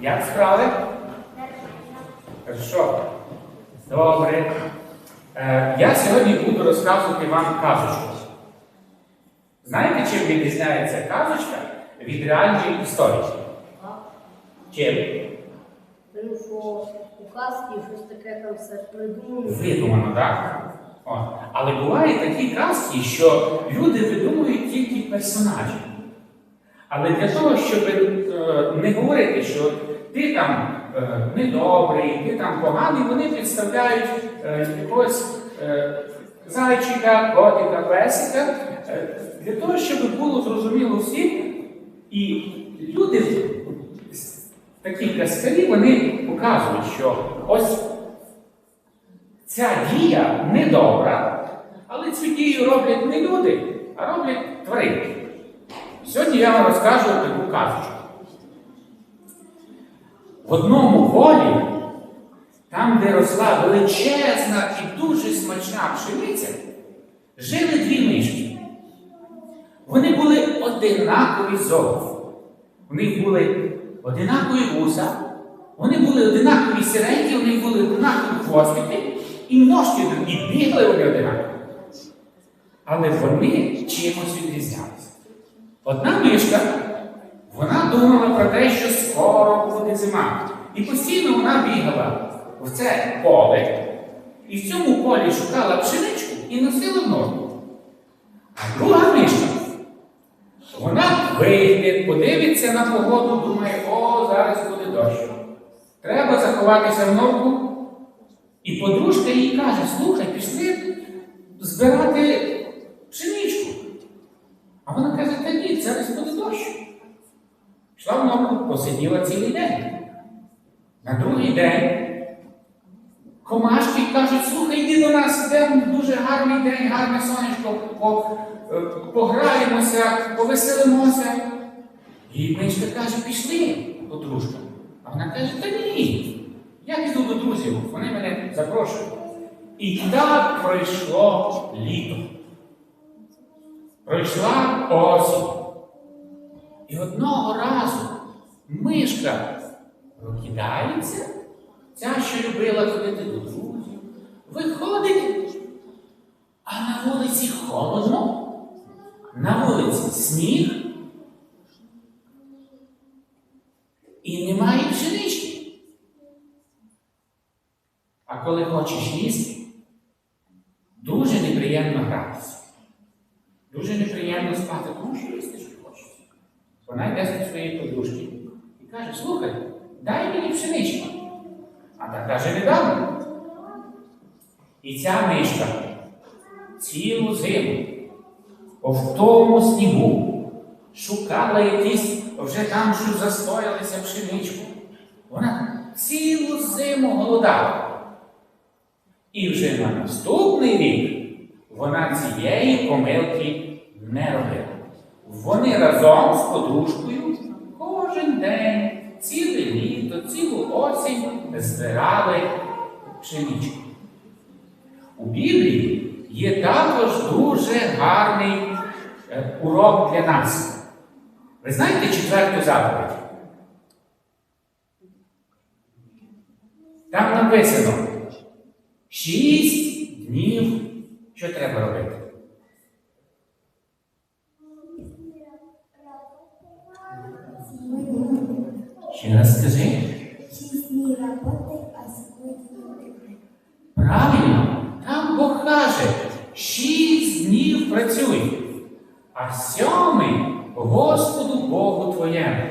Як справи? Хорошо. Добре. Е, я сьогодні буду розказувати вам казочку. Знаєте, чим відрізняється казочка від реальної історії? Чим? Тому що у казки щось таке там все придумано. Видумано, так? О. Але бувають такі казки, що люди видумують тільки персонажів. Але для того, щоб е, не говорити, що ти там е, недобрий, ти там поганий, вони підставляють е, якогось е, зайчика, котика, песика, е, для того, щоб було зрозуміло всім. І люди, такі казкарі, вони показують, що ось ця дія недобра, але цю дію роблять не люди, а роблять тваринки. Сьогодні я вам розкажу таку казочку. В одному полі, там, де росла величезна і дуже смачна пшениця, жили дві мишки. Вони були одинакові зовні. У них були одинакові вуса, вони були одинакові сіренькі, у них були одинакові хвостики, і ножки, і бігли вони одинакові. Але вони чимось відрізнялися. Одна мишка, думала про те, що скоро буде зима. І постійно вона бігала в це поле, і в цьому полі шукала пшеничку і носила ногу. А друга мишка, вона вийде, подивиться на погоду, думає, о, зараз буде дощ. Треба заховатися в норку. І подружка їй каже, слухай, пішли збирати пшеничку. А вона каже, та ні, зараз буде дощ. Пішла в норку, посиділа цілий день. На другий день комашки кажуть, слухай, йди до нас, йдемо дуже гарний день, гарне сонечко, е, пограємося, повеселимося. І мишка каже, пішли, подружка. А вона каже, та ні. Я піду до друзів, вони мене запрошують. І так пройшло літо. Пройшла осінь. І одного разу мишка прокидається, ця, що любила ходити до друзів, виходить, а на вулиці холодно, на вулиці сніг і немає пшенички. А коли хочеш їсти, дуже неприємно гратися. Дуже неприємно спати, тому що їсти що хочеться. Вона йде до своєї подружки каже, слухай, дай мені пшеничку. А та каже, не дам. І ця мишка цілу зиму в тому снігу шукала якісь вже там, що застоялися пшеничку. Вона цілу зиму голодала. І вже на наступний рік вона цієї помилки не робила. Вони разом з подружкою день, ціле літо, цілу осінь збирали пшеничку. У Біблії є також дуже гарний е, урок для нас. Ви знаєте четверту заповідь? Там написано шість днів, що треба робити. Працюй, а сьомий Господу Богу твоєму.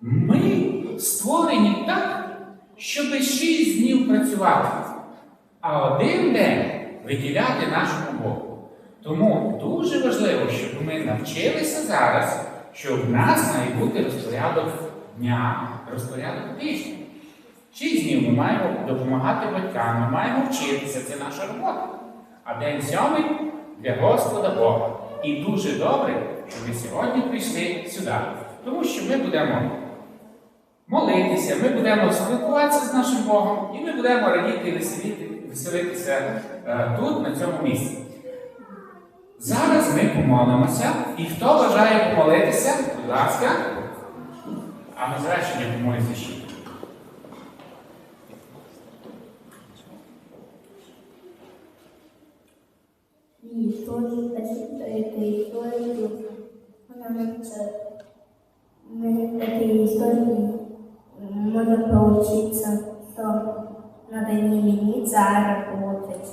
Ми створені так, щоб шість днів працювати, а один день виділяти нашому Богу. Тому дуже важливо, щоб ми навчилися зараз, що в нас має бути розпорядок дня, розпорядок тижня. Шість днів ми маємо допомагати батькам, ми маємо вчитися, це наша робота. А день сьомий для Господа Бога. І дуже добре, що ви сьогодні прийшли сюди, тому що ми будемо молитися, ми будемо спілкуватися з нашим Богом, і ми будемо радіти і веселіти, веселитися е, тут, на цьому місці. Зараз ми помолимося, і хто бажає помолитися, будь ласка. А на завершення помолиться ще. И истории, спасибо этой истории. Можно поучиться, что надо не лениться, а работать.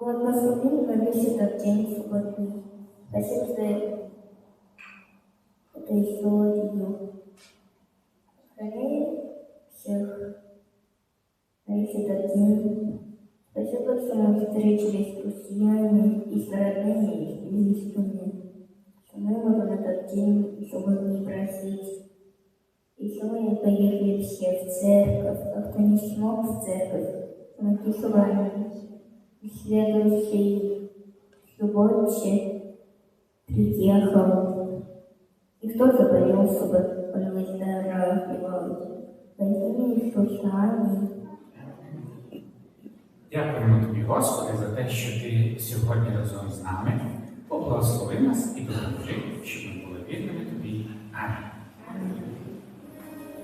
Благословен на весь этот день свободный. Спасибо за эту историю. Храни всех на весь этот день солнцем мы встретились, пусть сияние и сновидение явились ко мне. мы он этот день, чтобы не просить. Еще мы поехали все в церковь, а кто не смог в церковь, мы И Следующий субботе приехал, и кто заболел, чтобы он выздоравливал. Возьми, что с нами, Дякуємо тобі, Господи, за те, що ти сьогодні разом з нами. Поблагослови нас і допоможи, щоб ми